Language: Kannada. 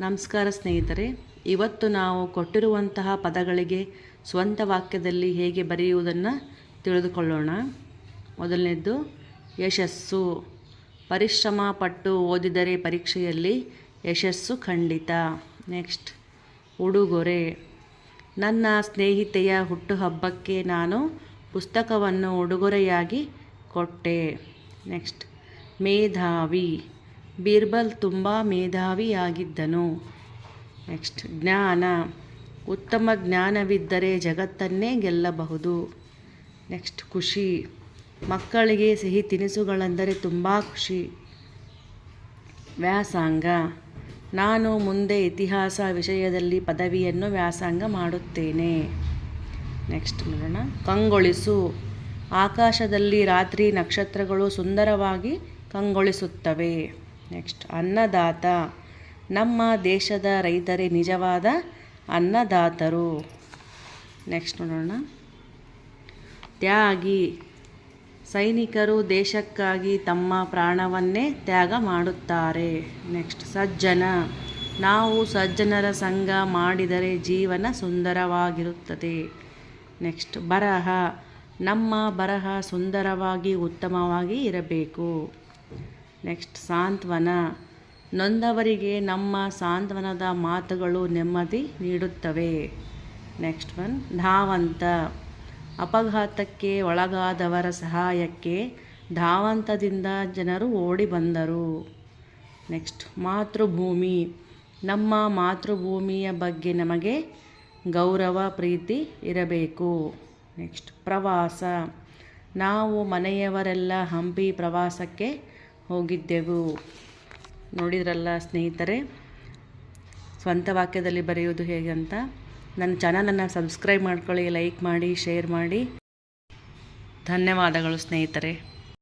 ನಮಸ್ಕಾರ ಸ್ನೇಹಿತರೆ, ಇವತ್ತು ನಾವು ಕೊಟ್ಟಿರುವಂತಹ ಪದಗಳಿಗೆ ಸ್ವಂತ ವಾಕ್ಯದಲ್ಲಿ ಹೇಗೆ ಬರೆಯುವುದನ್ನು ತಿಳಿದುಕೊಳ್ಳೋಣ. ಮೊದಲನೇದು ಯಶಸ್ಸು. ಪರಿಶ್ರಮ ಪಟ್ಟು ಓದಿದರೆ ಪರೀಕ್ಷೆಯಲ್ಲಿ ಯಶಸ್ಸು ಖಂಡಿತ. ನೆಕ್ಸ್ಟ್, ಉಡುಗೊರೆ. ನನ್ನ ಸ್ನೇಹಿತೆಯ ಹುಟ್ಟುಹಬ್ಬಕ್ಕೆ ನಾನು ಪುಸ್ತಕವನ್ನು ಉಡುಗೊರೆಯಾಗಿ ಕೊಟ್ಟೆ. ನೆಕ್ಸ್ಟ್, ಮೇಧಾವಿ. ಬೀರ್ಬಲ್ ತುಂಬ ಮೇಧಾವಿಯಾಗಿದ್ದನು. ನೆಕ್ಸ್ಟ್, ಜ್ಞಾನ. ಉತ್ತಮ ಜ್ಞಾನವಿದ್ದರೆ ಜಗತ್ತನ್ನೇ ಗೆಲ್ಲಬಹುದು. ನೆಕ್ಸ್ಟ್, ಖುಷಿ. ಮಕ್ಕಳಿಗೆ ಸಿಹಿ ತಿನಿಸುಗಳೆಂದರೆ ತುಂಬ ಖುಷಿ. ವ್ಯಾಸಂಗ. ನಾನು ಮುಂದೆ ಇತಿಹಾಸ ವಿಷಯದಲ್ಲಿ ಪದವಿಯನ್ನು ವ್ಯಾಸಂಗ ಮಾಡುತ್ತೇನೆ. ನೆಕ್ಸ್ಟ್ ನೋಡೋಣ. ಕಂಗೊಳಿಸು. ಆಕಾಶದಲ್ಲಿ ರಾತ್ರಿ ನಕ್ಷತ್ರಗಳು ಸುಂದರವಾಗಿ ಕಂಗೊಳಿಸುತ್ತವೆ. ನೆಕ್ಸ್ಟ್ ಅನ್ನದಾತ ನಮ್ಮ ದೇಶದ ರೈತರೇ ನಿಜವಾದ ಅನ್ನದಾತರು. ನೆಕ್ಸ್ಟ್ ನೋಡೋಣ. ತ್ಯಾಗಿ. ಸೈನಿಕರು ದೇಶಕ್ಕಾಗಿ ತಮ್ಮ ಪ್ರಾಣವನ್ನೇ ತ್ಯಾಗ ಮಾಡುತ್ತಾರೆ. ನೆಕ್ಸ್ಟ್ ಸಜ್ಜನ. ನಾವು ಸಜ್ಜನರ ಸಂಘ ಮಾಡಿದರೆ ಜೀವನ ಸುಂದರವಾಗಿರುತ್ತದೆ. ನೆಕ್ಸ್ಟ್ ಬರಹ. ನಮ್ಮ ಬರಹ ಸುಂದರವಾಗಿ, ಉತ್ತಮವಾಗಿ ಇರಬೇಕು. ನೆಕ್ಸ್ಟ್ ಸಾಂತ್ವನ. ನೊಂದವರಿಗೆ ನಮ್ಮ ಸಾಂತ್ವನದ ಮಾತುಗಳು ನೆಮ್ಮದಿ ನೀಡುತ್ತವೆ. ನೆಕ್ಸ್ಟ್ ಒನ್, ಧಾವಂತ. ಅಪಘಾತಕ್ಕೆ ಒಳಗಾದವರ ಸಹಾಯಕ್ಕೆ ಧಾವಂತದಿಂದ ಜನರು ಓಡಿ ಬಂದರು. ನೆಕ್ಸ್ಟ್, ಮಾತೃಭೂಮಿ. ನಮ್ಮ ಮಾತೃಭೂಮಿಯ ಬಗ್ಗೆ ನಮಗೆ ಗೌರವ, ಪ್ರೀತಿ ಇರಬೇಕು. ನೆಕ್ಸ್ಟ್, ಪ್ರವಾಸ. ನಾವು ಮನೆಯವರೆಲ್ಲ ಹಂಪಿ ಪ್ರವಾಸಕ್ಕೆ ಹೋಗಿದ್ದೆವು. ನೋಡಿದ್ರಲ್ಲ ಸ್ನೇಹಿತರೆ, ಸ್ವಂತ ವಾಕ್ಯದಲ್ಲಿ ಬರೆಯೋದು ಹೇಗೆ ಅಂತ. ನನ್ನ ಚಾನಲನ್ನು ಸಬ್ಸ್ಕ್ರೈಬ್ ಮಾಡ್ಕೊಳ್ಳಿ, ಲೈಕ್ ಮಾಡಿ, ಶೇರ್ ಮಾಡಿ. ಧನ್ಯವಾದಗಳು ಸ್ನೇಹಿತರೆ.